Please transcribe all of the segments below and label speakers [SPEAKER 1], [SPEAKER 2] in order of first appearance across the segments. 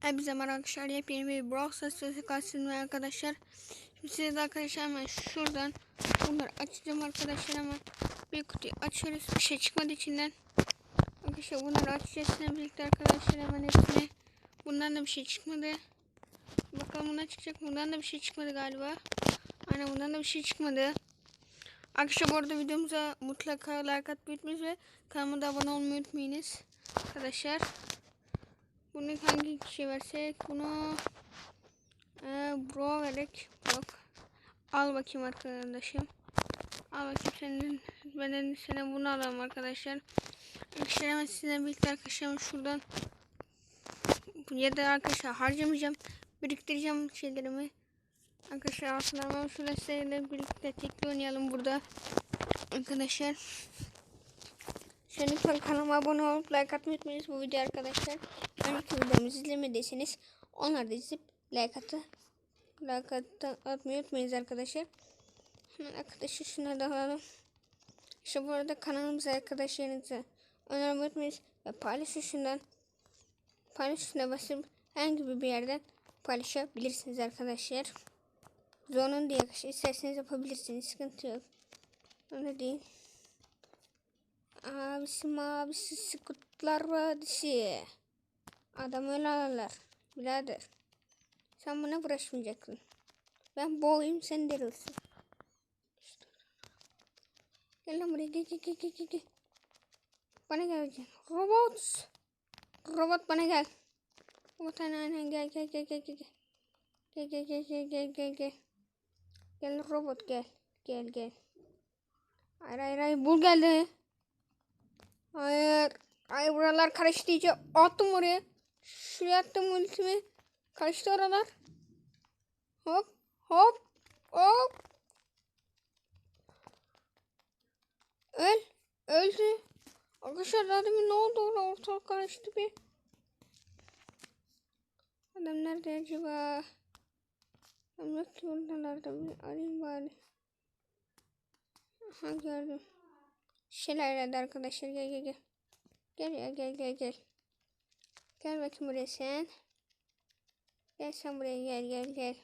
[SPEAKER 1] Hepinize merhaba arkadaşlar. Yepyeni bir Brawl Stars sesi karşısındayım arkadaşlar. Şimdi size de arkadaşlar hemen şuradan bunları açacağım arkadaşlar hemen. Bir kutuyu açıyoruz. Bir şey çıkmadı içinden. Arkadaşlar bunları açacağız sizinle birlikte arkadaşlar hemen hepsini. Bundan da bir şey çıkmadı. Bakalım bundan çıkacak. Bundan da bir şey çıkmadı galiba. Aynen bundan da bir şey çıkmadı. Arkadaşlar bu arada videomuza mutlaka like atmayı unutmayınız ve kanalıma da abone olmayı unutmayınız. Arkadaşlar. Bunu hangi kişiye versek? Bunu ee, bro verek. Yok. Al bakayım arkadaşım. Al bakayım senin ben sana bunu alalım arkadaşlar. Arkadaşlar hemen sizinle birlikte arkadaşlar şuradan ya da arkadaşlar harcamayacağım. Biriktireceğim şeylerimi. Arkadaşlar aslında ben şurada sizinle birlikte tekli oynayalım burada. Arkadaşlar. Şimdi lütfen kanalıma abone olup like atmayı unutmayınız bu video arkadaşlar. Önceki videomuzu izlemediyseniz onları da izleyip like atı like atı, atmayı unutmayınız arkadaşlar. Hemen arkadaşlar şuna da alalım. İşte bu arada kanalımıza arkadaşlarınıza önermeyi unutmayınız ve paylaşın şundan. Paylaşın basıp herhangi bir yerden paylaşabilirsiniz arkadaşlar. Zorunlu diye isterseniz yapabilirsiniz. Sıkıntı yok. Öyle değil. Abisi mavisi sıkıntılar vadisi. Adam öyle alırlar. Birader. Sen buna uğraşmayacaksın. Ben boğayım sen derilsin. Gel lan buraya gel gel gel gel gel. Bana gel. Robot. Robot bana gel. Robot aynen gel gel gel gel gel. Gel gel gel gel gel gel gel. Gel robot gel. Gel gel. Hayır hayır hayır bul geldi. Hayır. Ay buralar karıştı iyice. Attım oraya. Şuraya attım ultimi. Karıştı oralar. Hop. Hop. Hop. Öl. Öldü. Arkadaşlar daha ne oldu orada ortalık karıştı bir. Adam nerede acaba? Adam yok ki oradalarda bir arayayım bari. Aha gördüm. Şeyler herhalde arkadaşlar gel gel gel. Gel ya gel gel gel. Gel bakayım buraya sen. Gel sen buraya gel gel gel.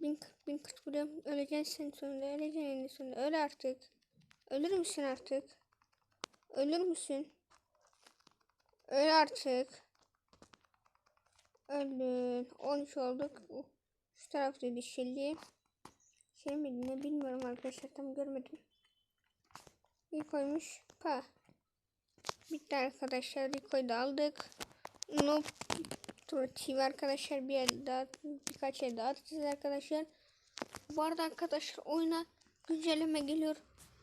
[SPEAKER 1] Bin kırk bin kırk buraya öleceksin sonunda öleceksin en sonunda öl artık. Ölür müsün artık? Ölür müsün? Öl artık. Öldün. 13 olduk. Şu tarafta dişili. Şey miydi ne bilmiyorum arkadaşlar tam görmedim. Bir koymuş. Pa. Bitti arkadaşlar. Rico'yu da aldık. Noob arkadaşlar bir el daha birkaç el daha atacağız arkadaşlar. Bu arada arkadaşlar oyuna güncelleme geliyor.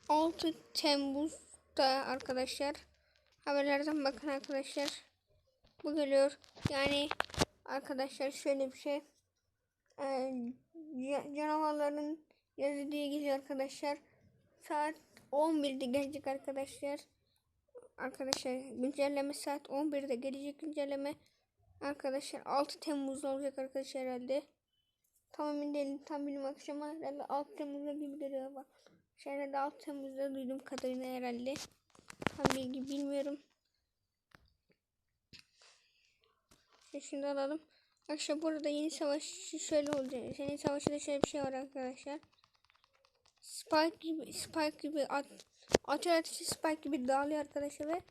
[SPEAKER 1] 6 Temmuz'da arkadaşlar. Haberlerden bakın arkadaşlar. Bu geliyor. Yani arkadaşlar şöyle bir şey. Ee, canavarların yazı diye geliyor arkadaşlar. Saat 11'de gelecek arkadaşlar. Arkadaşlar güncelleme saat 11'de gelecek güncelleme. Arkadaşlar 6 Temmuz'da olacak arkadaşlar herhalde. Tam emin değilim. Tam benim akşama herhalde 6 Temmuz'da gibi geliyor ama. Herhalde 6 Temmuz'da duydum kadarıyla herhalde. Tam bilgi bilmiyorum. Şimdi şunu alalım. Arkadaşlar burada yeni savaş şöyle olacak. Yeni savaşta da şöyle bir şey var arkadaşlar. Spike gibi Spike gibi at ateşi Spike gibi dağılıyor arkadaşlar ve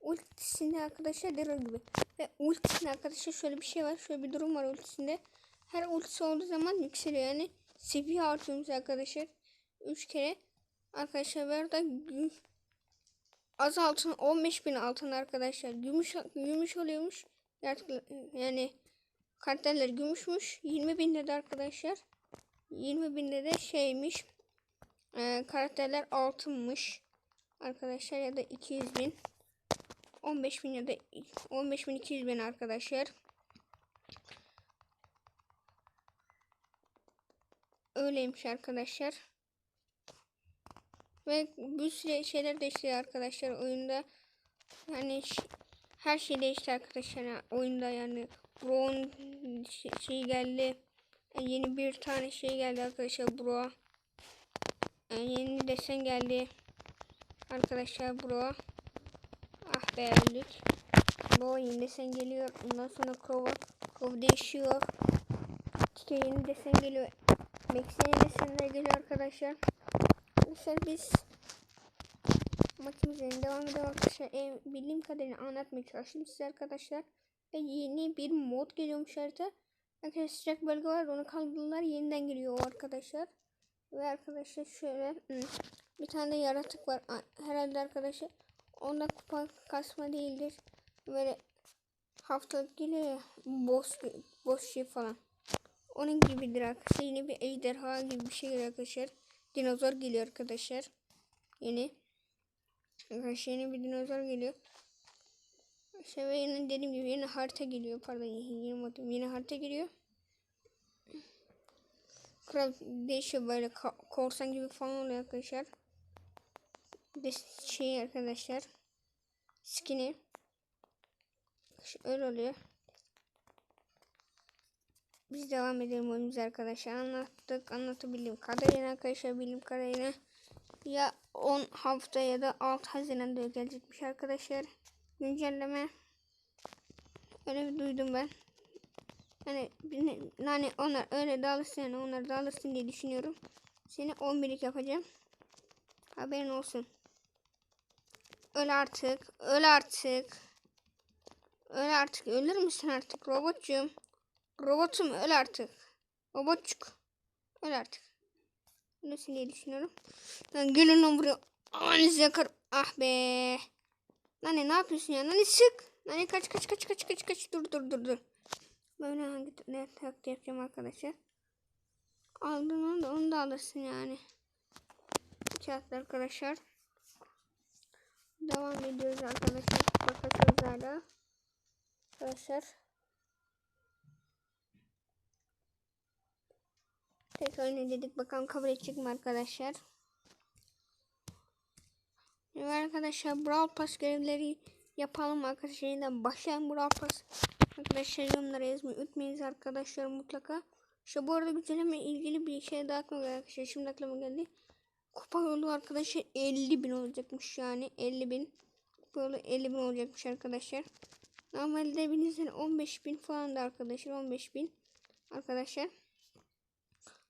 [SPEAKER 1] ultisinde arkadaşlar Daryl gibi. Ve ultisinde arkadaşlar şöyle bir şey var. Şöyle bir durum var ultisinde. Her ultisi olduğu zaman yükseliyor. Yani seviye artıyormuş arkadaşlar. 3 kere. Arkadaşlar burada az altın 15 bin altın arkadaşlar. Gümüş, gümüş oluyormuş. Yani karakterler gümüşmüş. 20 binde de arkadaşlar. 20 binde de şeymiş. E, karakterler altınmış. Arkadaşlar ya da 200 bin. 15 bin ya da 15 bin 200 bin arkadaşlar. Öyleymiş arkadaşlar. Ve bir sürü şeyler değişti arkadaşlar oyunda. Yani her şey değişti arkadaşlar oyunda yani. Brown şey geldi. Yeni bir tane şey geldi arkadaşlar bro. Yeni desen geldi. Arkadaşlar bro. Ah be öldük. Bo yeni desen geliyor. Ondan sonra Kova. Kova değişiyor. Tike yeni desen geliyor. Max yeni desenler geliyor arkadaşlar. Arkadaşlar biz maçımıza devam edelim arkadaşlar. E, bildiğim kadarıyla anlatmaya çalıştım size arkadaşlar. Ve yeni bir mod geliyormuş harita. Arkadaşlar sıcak bölge var onu kaldırdılar. Yeniden geliyor o arkadaşlar. Ve arkadaşlar şöyle hmm, bir tane de yaratık var. Herhalde arkadaşlar onda kupa kasma değildir. Böyle haftalık geliyor ya boss, boss şey falan. Onun gibidir arkadaşlar. Yeni bir ejderha gibi bir şey arkadaşlar. Dinozor geliyor arkadaşlar. Yeni. Arkadaşlar bir dinozor geliyor. İşte ve yeni dediğim gibi yeni harita geliyor. Pardon yeni modum. Yeni harita geliyor. Kral değişiyor böyle korsan gibi falan oluyor arkadaşlar. De şey arkadaşlar. Skin'i. İşte öyle oluyor. Biz devam edelim oyunumuza arkadaşlar. Anlattık. Anlatabildiğim kadarıyla arkadaşlar bildiğim kadarıyla ya 10 hafta ya da 6 Haziran'da gelecekmiş arkadaşlar. Güncelleme. Öyle duydum ben. Hani yani onlar öyle dağılsın yani onlar dağılsın diye düşünüyorum. Seni 11'lik yapacağım. Haberin olsun. Öl artık. Öl artık. Öl artık. Ölür müsün artık robotcuğum? Robotum öl artık. Robotçuk. Öl artık. Nasıl diye düşünüyorum. Lan gelin lan buraya. Amanızı yakar. Ah be. Nane ne yapıyorsun ya? Nane sık. Nane kaç kaç kaç kaç kaç kaç. Dur dur dur dur. Böyle hangi ne taklit yapacağım arkadaşlar. Aldın onu da onu da alırsın yani. Kağıtlı arkadaşlar. Devam ediyoruz arkadaşlar. Bakacağız hala. Arkadaşlar. Tekrar ne dedik bakalım kabul edecek mi arkadaşlar. Evet arkadaşlar Brawl Pass görevleri yapalım arkadaşlar. Yeniden başlayalım Brawl Pass. Arkadaşlar yorumlara yazmayı unutmayınız arkadaşlar mutlaka. İşte bu arada güncelleme ilgili bir şey daha aklıma geldi. Şimdi aklıma geldi. Kupa yolu arkadaşlar 50 bin olacakmış yani 50 bin. Kupa yolu 50 bin olacakmış arkadaşlar. Normalde birinizden 15 bin falan da arkadaşlar 15 bin arkadaşlar.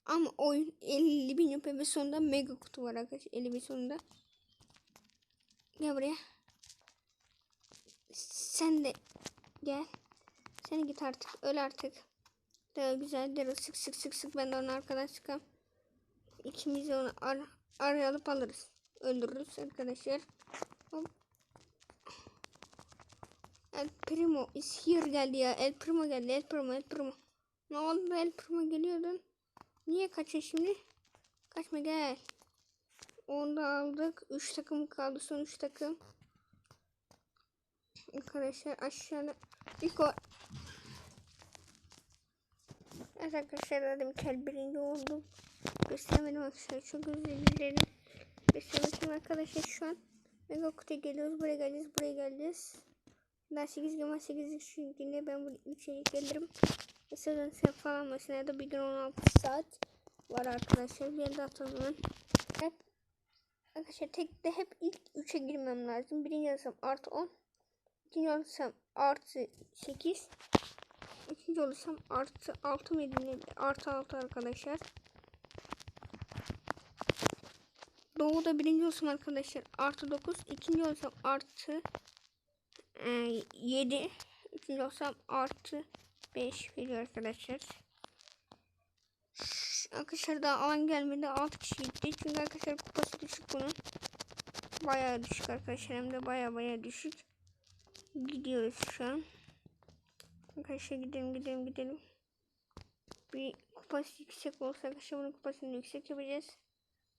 [SPEAKER 1] Ama oyun 50 bin yapıyor ve sonunda mega kutu var arkadaşlar 50 bin sonunda. Gel buraya. Sen de gel. Sen git artık. Öl artık. Daha güzel deri sık sık sık sık ben de onu arkadan sıkam. İkimiz onu ar araya alıp alırız. Öldürürüz arkadaşlar. Hop. El Primo is here geldi ya. El Primo geldi. El Primo, El Primo. Ne oldu El Primo geliyordun? Niye kaçın şimdi? Kaçma gel. Onu da aldık. 3 takım kaldı. Son 3 takım. Arkadaşlar aşağıda ilk o Evet arkadaşlar dedim kel birinci oldum. Göstermedim arkadaşlar. Çok özür dilerim. Göstermedim arkadaşlar şu an. Mega kutuya geliyoruz. Buraya geleceğiz. Buraya geleceğiz. Daha 8 gün var. 8 günde ben bu içeri gelirim. Mesela sen falan mesela da bir gün 16 saat var arkadaşlar. Bir yerde atalım. Hep Arkadaşlar tek de hep ilk 3'e girmem lazım. Birinci olsam artı 10. İkinci olsam artı 8. Üçüncü olursam artı 6 mıydı? Artı 6 arkadaşlar. Doğuda birinci olsam arkadaşlar artı 9. İkinci olsam artı e, 7. Üçüncü olsam artı 5 veriyor arkadaşlar. Arkadaşlar daha alan gelmedi. 6 kişi gitti. Çünkü arkadaşlar kupası düşük bunun. Bayağı düşük arkadaşlar. Hem de bayağı bayağı düşük. Gidiyoruz şu an. Arkadaşlar gidelim gidelim gidelim. Bir kupası yüksek olsa arkadaşlar bunun kupasını yüksek yapacağız.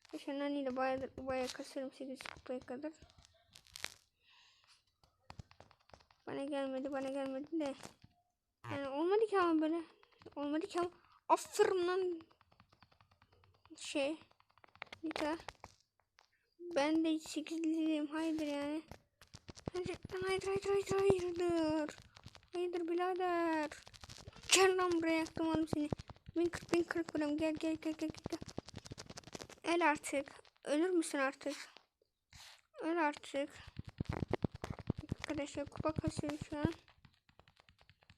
[SPEAKER 1] Arkadaşlar Nani ile bayağı, bayağı kasarım 8 kupaya kadar. Bana gelmedi bana gelmedi de. Yani olmadı ki ama böyle. Olmadı ki ama. Aferin lan. Şey. Nita. Ben de 8'liyim. Hayırdır yani. Hayır, hayır, hayır, hayır, hayırdır. Hayırdır birader. Gel lan buraya yaktım oğlum seni. Bin kırk, bin kırk buram. Gel, gel, gel, gel, gel. El artık. Ölür müsün artık? Öl artık. arkadaşlar kupa kasıyorum şu an.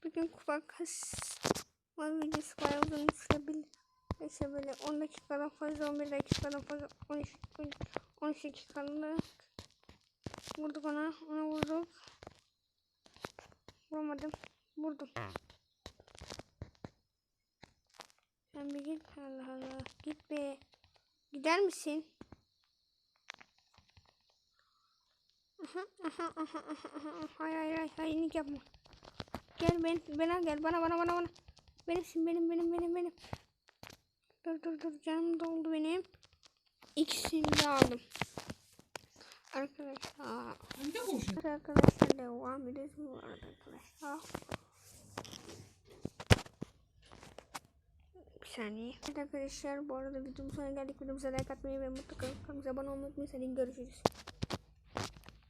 [SPEAKER 1] Bugün kupa kasma videosu bayağı uzun sürebilir. İşte böyle 10 dakikadan fazla 11 dakikadan fazla 13 13 dakikalık vurduk ona ona vurduk. Vuramadım. Vurdum. Sen bir git. Allah Allah. Git be. Gider misin? Aha, aha, aha, aha, aha. Hayır hayır hayır. Hainlik yapma. Gel ben, bana gel. Bana bana bana bana. Benimsin benim benim benim benim. Dur dur dur. Canım doldu benim. İkisini de aldım. Arkadaşlar.
[SPEAKER 2] Ne konuşuyorsun?
[SPEAKER 1] Arkadaşlar devam ediyoruz bu arada arkadaşlar. Bir saniye. Evet arkadaşlar bu arada videomuzun sonuna geldik. Videomuza like atmayı ve mutlaka kanalımıza abone olmayı unutmayın. Görüşürüz.